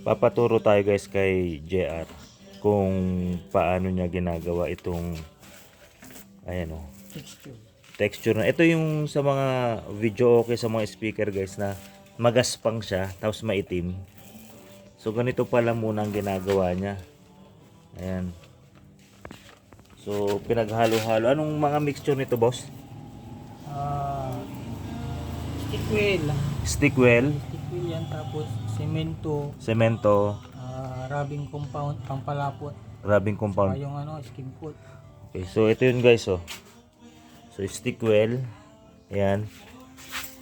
papaturo tayo guys kay JR kung paano niya ginagawa itong ayan oh, Texture. texture na. Ito yung sa mga video okay sa mga speaker guys na magaspang siya tapos maitim. So ganito pala muna ang ginagawa niya. Ayan. So pinaghalo-halo. Anong mga mixture nito boss? Stick wheel. Stickwell, Stick wheel yan. Tapos semento. semento, ah, rubbing compound. Pampalapot. rubbing Saka compound. yung ano, skim coat. Okay, so ito yun guys oh. So stickwell. Ayan.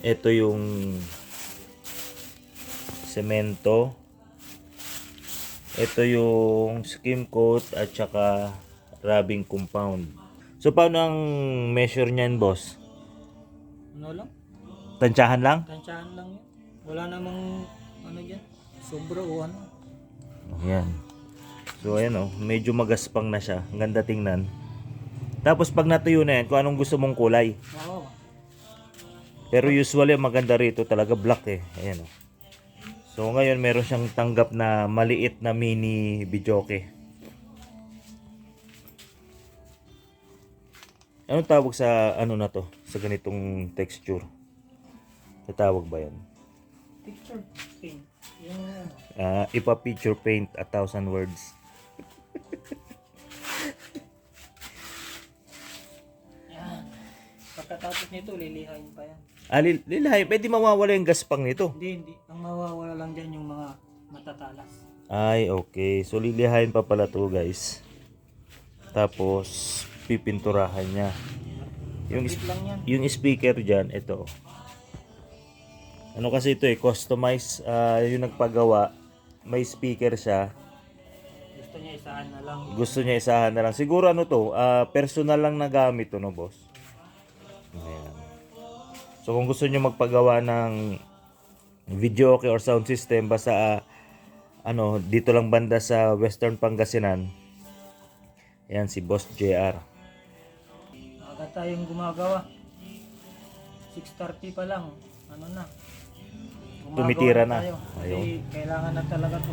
Ito yung semento. Ito yung skim coat at saka rubbing compound. So paano ang measure niyan, boss? Ano lang? Tansyahan lang? Tansyahan lang yun. Wala namang ano dyan. Sobra o ano. Ayan. So ayan oh, medyo magaspang na siya. Ang ganda tingnan. Tapos pag natuyo na yan, kung anong gusto mong kulay. Oo. Pero usually ang maganda rito talaga black eh. Ayan oh. So ngayon meron siyang tanggap na maliit na mini bijoke. Anong tawag sa ano na to? Sa ganitong texture? Sa tawag ba yan? Picture paint. Yung ano. Ah, ipa picture paint a thousand words. Yan. Pagkatapos nito, lilihain pa yan. Ah, lil- lilahay, pwede mawawala yung gaspang nito. Hindi, hindi. Ang mawawala lang dyan yung mga matatalas. Ay, okay. So, lilihain pa pala to guys. Tapos, pipinturahan niya. Yung, yung speaker dyan, ito. Ano kasi ito eh, customize, ah, yung nagpagawa, may speaker siya. Gusto niya isahan na lang. Gusto niya isahan na lang. Siguro ano to, ah, personal lang na gamit to, no boss? Ayan. So kung gusto niyo magpagawa ng video okay or sound system, basta ah, ano, dito lang banda sa Western Pangasinan. Ayan, si Boss JR. Agad tayong gumagawa. 6.30 pa lang. Ano na. Tumitira na. tayo. Ayun. Kailangan na talaga to.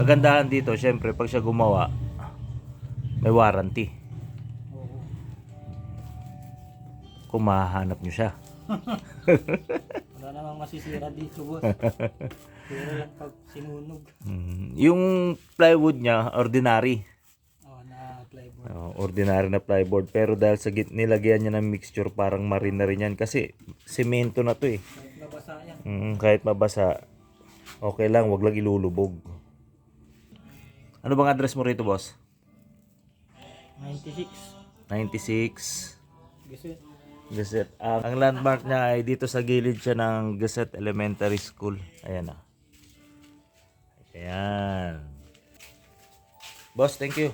Kagandahan dito, syempre, pag siya gumawa, may warranty. Oo. Kung mahahanap nyo siya. Wala namang masisira dito, boss. Pero lang pag sinunog. Mm, yung plywood niya, ordinary. Oh, na plywood. Oh, ordinary na plyboard. Pero dahil sa git nilagyan niya ng mixture, parang marin na rin yan. Kasi semento na to eh. Kahit nabasa yan. Mm, kahit mabasa, okay lang, wag lang ilulubog. Ano bang address mo rito, boss? 96. 96 Kasi Gazette. Ah, ang landmark niya ay dito sa gilid siya ng Gazette Elementary School. Ayan na. Ayan. Boss, thank you.